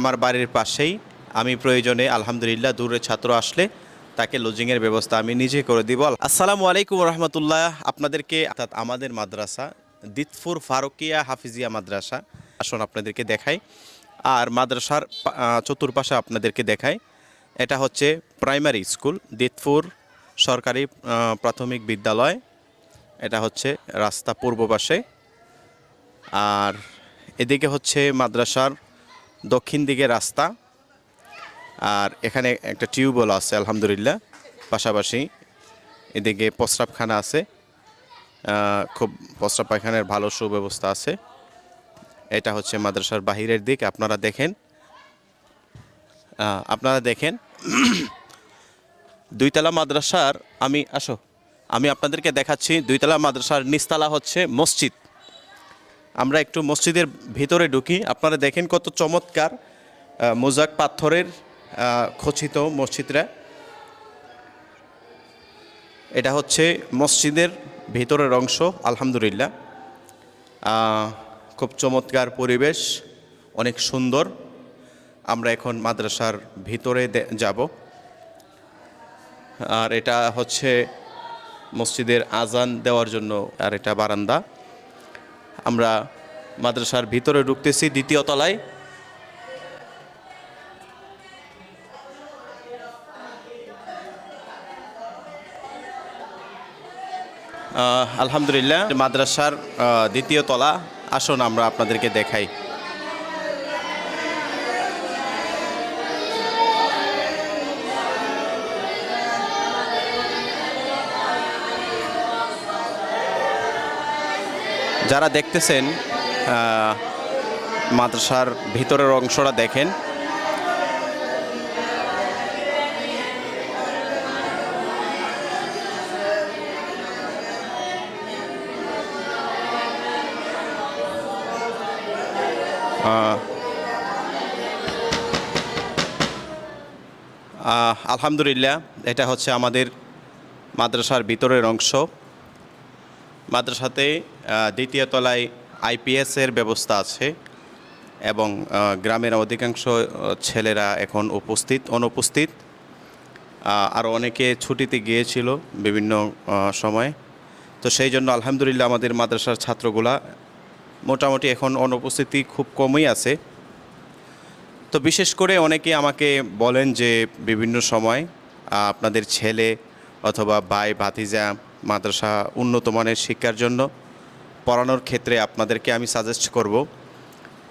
আমার বাড়ির পাশেই। আমি প্রয়োজনে, আলহামদুলিল্লাহ দূরের ছাত্র আসলে তাকে লজিংয়ের ব্যবস্থা আমি নিজে করে দিব। আসসালামু আলাইকুম রহমতুল্লাহ আপনাদেরকে, অর্থাৎ আমাদের মাদ্রাসা, দিতফুর ফারুকিয়া হাফিজিয়া মাদ্রাসা, আসুন আপনাদেরকে দেখাই। আর মাদ্রাসার চতুর্পাশে আপনাদেরকে দেখাই। এটা হচ্ছে প্রাইমারি স্কুল দিতফুর সরকারি প্রাথমিক বিদ্যালয়। এটা হচ্ছে রাস্তা পূর্ব পাশে। আর এদিকে হচ্ছে মাদ্রাসার দক্ষিণ দিকে রাস্তা, আর এখানে একটা টিউবওয়েল আছে, আলহামদুলিল্লাহ। পাশাপাশি এদিকে প্রস্রাবখানা আছে খুব প্রস্রাব পায়খানার ভালো সুব্যবস্থা আছে। এটা হচ্ছে মাদ্রাসার বাহিরের দিক, আপনারা দেখেন। আপনারা দেখেন, দুইতলা মাদ্রাসার, আমি, আসো, আমি আপনাদেরকে দেখাচ্ছি, দুইতলা মাদ্রাসার নিচতলা হচ্ছে মসজিদ। আমরা একটু মসজিদের ভিতরে ঢুকি। আপনারা দেখেন কত চমৎকার মোজাক পাথরের খচিত মসজিদরা এটা হচ্ছে মসজিদের ভিতরের অংশ, আলহামদুলিল্লাহ। খুব চমৎকার পরিবেশ, অনেক সুন্দর। আমরা এখন মাদ্রাসার ভিতরে যাব। আর এটা হচ্ছে মসজিদের আজান দেওয়ার জন্য আর এটা বারান্দা। আমরা মাদ্রাসার ভিতরে ঢুকতেছি দ্বিতীয় তলায়। আলহামদুলিল্লাহ মাদ্রাসার দ্বিতীয় তলা। আসুন আমরা আপনাদেরকে দেখাই। যারা দেখতেছেন মাদ্রাসার ভিতরের অংশটা দেখেন। আলহামদুলিল্লাহ এটা হচ্ছে আমাদের মাদ্রাসার ভিতরের অংশ। মাদ্রাসাতে দ্বিতীয় তলায় আইপিএসের ব্যবস্থা আছে এবং গ্রামের অধিকাংশ ছেলেরা এখন উপস্থিত, অনুপস্থিত। আরও অনেকে ছুটিতে গিয়েছিল বিভিন্ন সময়। তো সেই জন্য আলহামদুলিল্লাহ আমাদের মাদ্রাসার ছাত্রগুলা মোটামুটি এখন অনুপস্থিতি খুব কমই আছে। তো বিশেষ করে অনেকে আমাকে বলেন যে বিভিন্ন সময় আপনাদের ছেলে অথবা ভাই, ভাতিজা মাদ্রাসা উন্নত মানের শিক্ষার জন্য পড়ানোর ক্ষেত্রে আপনাদেরকে আমি সাজেস্ট করব।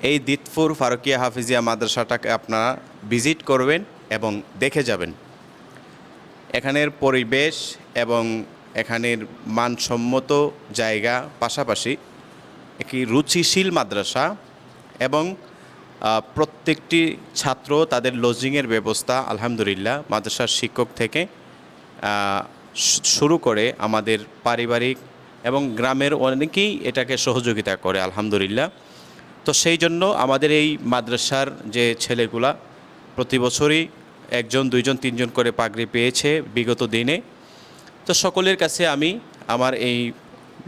এই দিতপুর ফারুকিয়া হাফিজিয়া মাদ্রাসাটাকে আপনারা ভিজিট করবেন এবং দেখে যাবেন। এখানের পরিবেশ এবং এখানের মানসম্মত জায়গা পাশাপাশি একটি রুচিশীল মাদ্রাসা এবং প্রত্যেকটি ছাত্র তাদের লজিংয়ের ব্যবস্থা আলহামদুলিল্লাহ মাদ্রাসার শিক্ষক থেকে শুরু করে আমাদের পারিবারিক এবং গ্রামের অনেকেই এটাকে সহযোগিতা করে, আলহামদুলিল্লাহ। তো সেই জন্য আমাদের এই মাদ্রাসার যে ছেলেগুলা প্রতি বছরই একজন, দুইজন, তিনজন করে পাগড়ি পেয়েছে বিগত দিনে। তো সকলের কাছে আমি আমার এই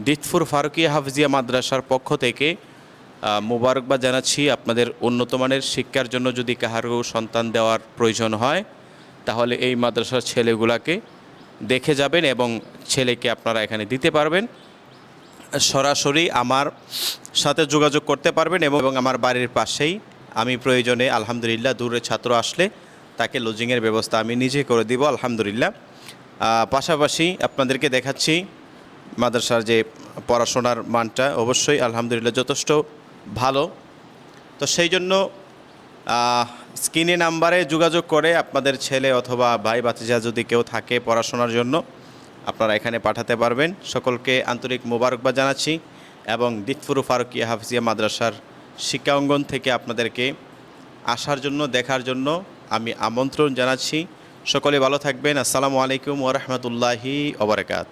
দিতফুর ফারুকিয়া হাফজিয়া মাদ্রাসার পক্ষ থেকে মোবারকবাদ জানাচ্ছি। আপনাদের উন্নত মানের শিক্ষার জন্য যদি কাহারও সন্তান দেওয়ার প্রয়োজন হয়, তাহলে এই মাদ্রাসার ছেলেগুলাকে দেখে যাবেন এবং ছেলেকে আপনারা এখানে দিতে পারবেন। সরাসরি আমার সাথে যোগাযোগ করতে পারবেন এবং আমার বাড়ির পাশেই আমি প্রয়োজনে, আলহামদুলিল্লাহ দূরের ছাত্র আসলে তাকে লজিংয়ের ব্যবস্থা আমি নিজে করে দিব, আলহামদুলিল্লাহ। পাশাপাশি আপনাদেরকে দেখাচ্ছি মাদ্রাসার যে পড়াশোনার মানটা, অবশ্যই আলহামদুলিল্লাহ যথেষ্ট ভালো। তো সেই জন্য স্ক্রিনে নাম্বারে যোগাযোগ করে আপনাদের ছেলে অথবা ভাই বাতিজা যদি কেউ থাকে পড়াশোনার জন্য আপনারা এখানে পাঠাতে পারবেন। সকলকে আন্তরিক মোবারকবাদ জানাচ্ছি এবং দিকফুরু ফারুকিয়া হাফিজিয়া মাদ্রাসার শিক্ষাঙ্গন থেকে আপনাদেরকে আসার জন্য, দেখার জন্য আমি আমন্ত্রণ জানাচ্ছি। সকলে ভালো থাকবেন। আসসালামু আলাইকুম ওরহমতুল্লাহি ওবরাকাত